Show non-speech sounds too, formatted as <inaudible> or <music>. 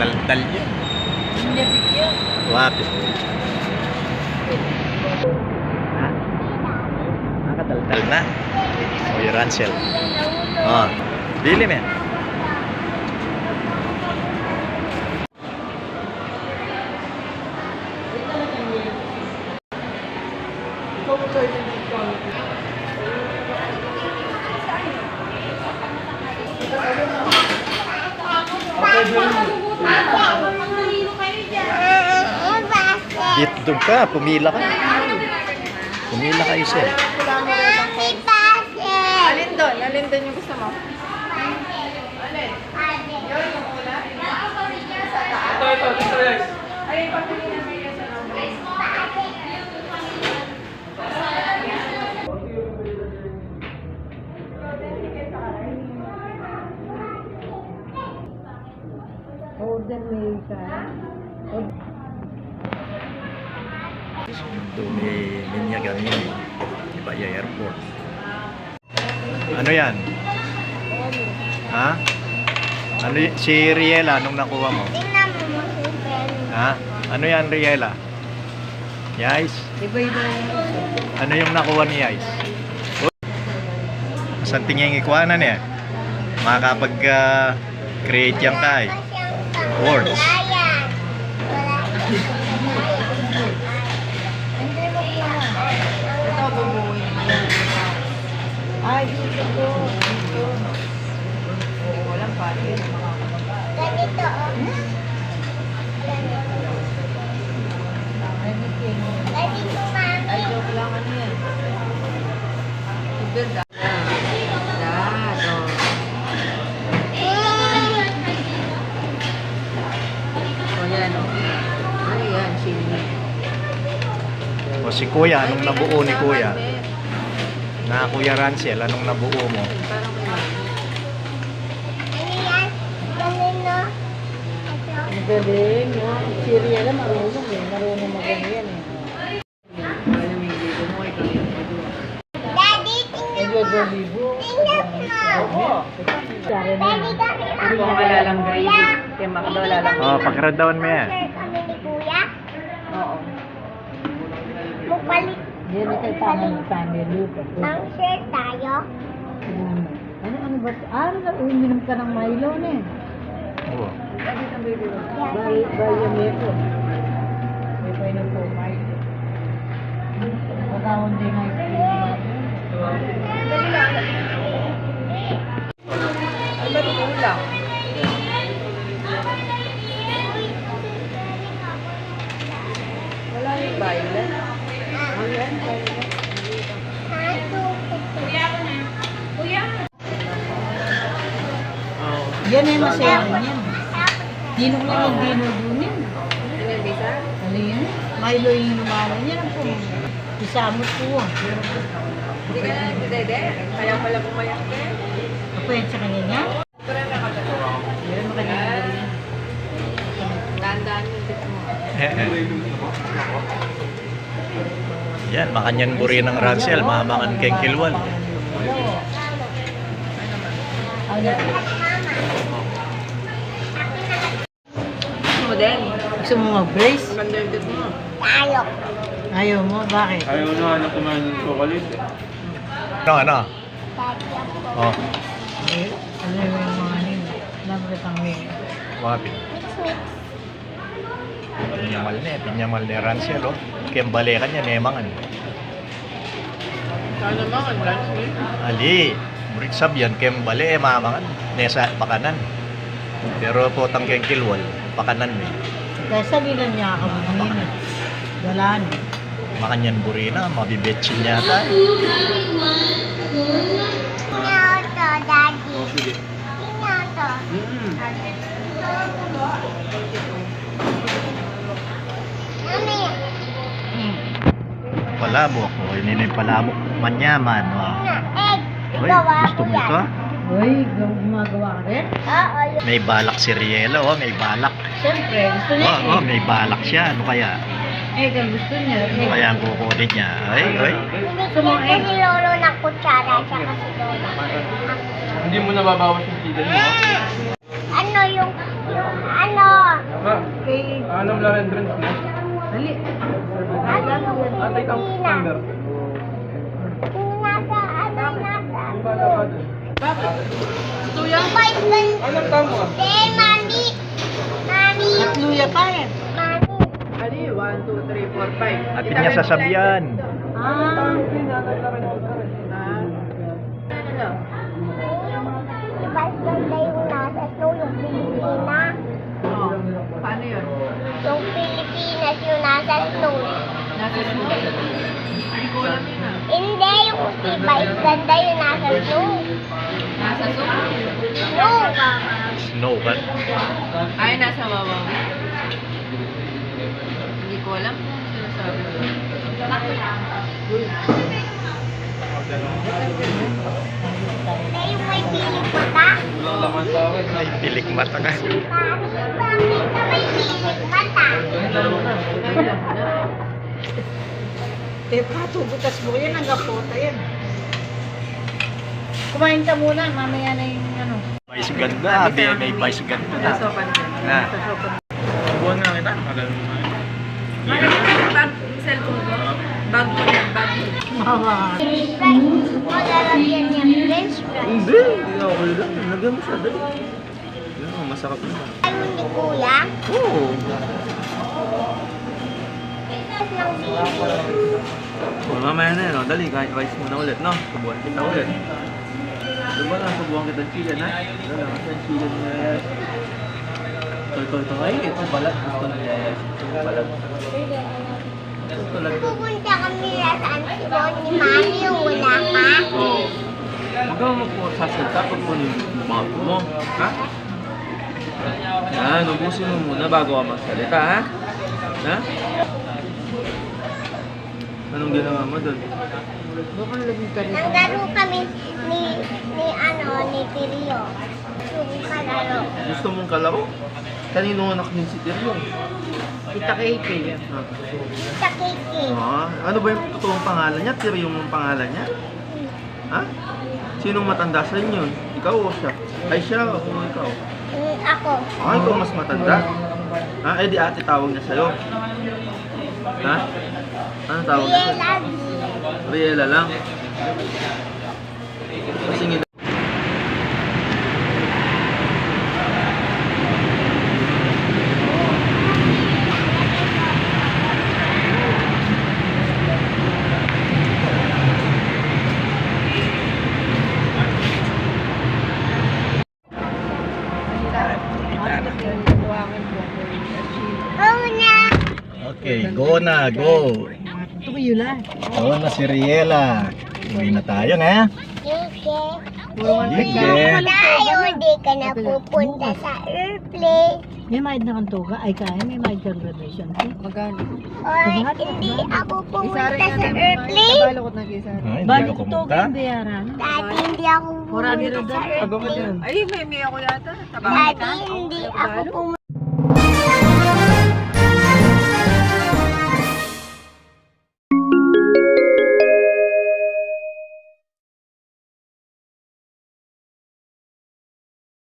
Nakataltal yan. Hindi bigyan. Wapit. Ha? Nakataltal na. O yung Ransel. Oh. Bili men. Dito doon ka, pumila ka. Pumila ka isa. Alin doon? Alin doon yung gusto mo? Order may ka. Ito may minya kami di Baya Airport. Ano yan? Ha? Ano y- si Riela anong nakuha mo? Ha? Ano yan Riela? Yais? Iba-iba Ano yung nakuha ni Yais? Saan tingin ikuanan eh? Makakapag ah, create yan ka eh. Words. Wala. Hindi mo po na. Ito, bubuhin. Ay, ito to. Ito. Oo, walang pati. Ganito oh. Anything. Ganito mami. Ay, joke lang. Ano yan? Ito, da. Dad, oh. O, yan, oh. Ay, yan, chili. O si Kuya, anong nabuo ni Kuya? Na Kuya Ransel, anong nabuo mo? Ano galing, no? Si Riela marunong eh. Marunong magano yan eh. Kaya may libo mo, ikaw yung Daddy, tingnan mo. libo. Tingnan mo. Sari na. Daddy, kami gravy? Kaya makdo alalang Oh, pagkaradawan mo yan. Mupalit. Yan ito tama ng family. Ang share tayo. Ano, ano ba? Ah, ano, uminom ka ng Milo na eh. Oo. By, by yung Milo. May pa yun po Milo. Magkawon din ice cream. Dali lang. Ay, ba't kulang? Wala yung violet. Ayan, violet. Yan ay masaya yan. Dino ko lang dino dunin. Ano yung bisa? Ano yun? Milo yung lumalan. Yan ang po. Isamot po. Hindi ka na nagdede. Kaya pala pumayak ka. Yan sa kanya niya? Yung. <laughs> Yan, makanyan buri ng Ransel, mamangan keng kilwal. Ano? Din? Gusto mo mag-brace? Maganda yung tip mo. Tayo. Ayaw mo? Bakit? Ayaw na na kumain ng chocolate eh. Ano, ano? Oh, Eh, ano yung mga? Alam ko pang may... Mix mix. Pinyamal na eh, pinyamal ni Ransel, oh. Kembale ka niya, nemangan. Sana mga lunch eh. Ali, murik sabyan, kembale, eh, mamangan. Nesa, pakanan. Pero po tang keng kilwal, pakanan eh. Dahil sa lilan niya ako bumingin eh. Wala na. Makanyan buri na, mabibetsin yata. Tingnan to, Daddy. Oh, sige. Tingnan to. Mm. Ano? Palabok, oh. Ini na yung palabok. Manyaman, oh. Egg. Uy, Gawa gusto mo yan. ito? Ah? Uy, gumagawa ka rin? Oo, yun. May balak si Riela, oh. May balak. Siyempre, gusto niya Oh, oh, may balak siya. Ano kaya? eh. Eh, kung gusto niya. Ano Eh, kaya ang kukunin niya? Ay, ay. Ko si Lolo ng kutsara tsaka si Lola. Hindi mo nababawas yung chicken mo. Ano yung, yung ano, Alam lang entrance. Dali. Atay kang standard. Yung nasa, ano, nasa, Doon, Anong tamo ka? eh, mami, mami, Luya pa eh. mami, yun? 1, 2, 3, 4, 5. Atin niya sasabihan. Ah. Snow, Pilipinas, Oh, paano yun? yung Pilipinas yung nasa snow. Nasa school. Hindi ko alam yun ah. Hindi, yung si Vice Ganda yung nasa snow. Snow. Snow ba? Ay, nasa wawaw. Hindi ko alam kung sinasabi ko. May pilik mata ka. Eh, pato, butas mo yan. Ang gapota yan. Kumain ka muna. Mamaya na yung ano. Vice ganda. Di, may vice ganda. Nasopan ko. Na. Buwan nga kita. Alam mo na. Yung bag, yung cellphone ko. Bag ko yan, bag ko. Mama. French fries. Malalagyan niya French fries. Hindi. Hindi ako lang. Lagyan mo siya. Dali. Yan, masarap na. Ano ni Kuya? Oo. Oh, mamaya na yun. oh. Dali, kahit rice mo na ulit, no? Subuhan kita ulit. Diba na, subuhan kita ng chicken, ha? Wala lang, sa chicken niya yan. Ito, ito, ito. Ay, ito balat. Gusto niya yan. Ito balat. Pupunta kami na sa Antigon ni Mami wala ka. Oo. Huwag kang magsasalta pag mo yung mouth mo. Ha? Yan, ubusin mo muna bago ka magsalita, ha? Ha? Anong ginawa mo doon? Naglaro kami ni, ni ano, ni Tirio. Yung kalaro. Gusto mong kalaro? Kanino anak din si Tirio? Kita kay Kay. Ah. Sa Kiki. Ah, ano ba yung totoong pangalan niya? Tirio yung pangalan niya? Ha? Sinong matanda sa inyo? Ikaw o siya? Ay siya o ikaw? Mm, ako. Ah, ikaw mas matanda? Ha? Eh di ate tawag niya sa'yo. Ha? Ano tawag niya Riel sa'yo? Abdi. Riela lang. Kasi ngin- Oo na. Okay, go na, go. Tumayo lang. Go na si Riela. Uwi na tayo na. Sige. Tayo, hindi ka na pupunta sa airplane. May mahid na kang tuga. Ay, kaya may mahid kang graduation. Magano? Alright, hindi ako nga sa airplane. Tagalog na kisa. Hindi Balik tuga pumunta. yung bayaran. Daddy, hindi ako pupunta rin sa airplane. Ay, may may ako yata. Daddy, hindi ako pumunta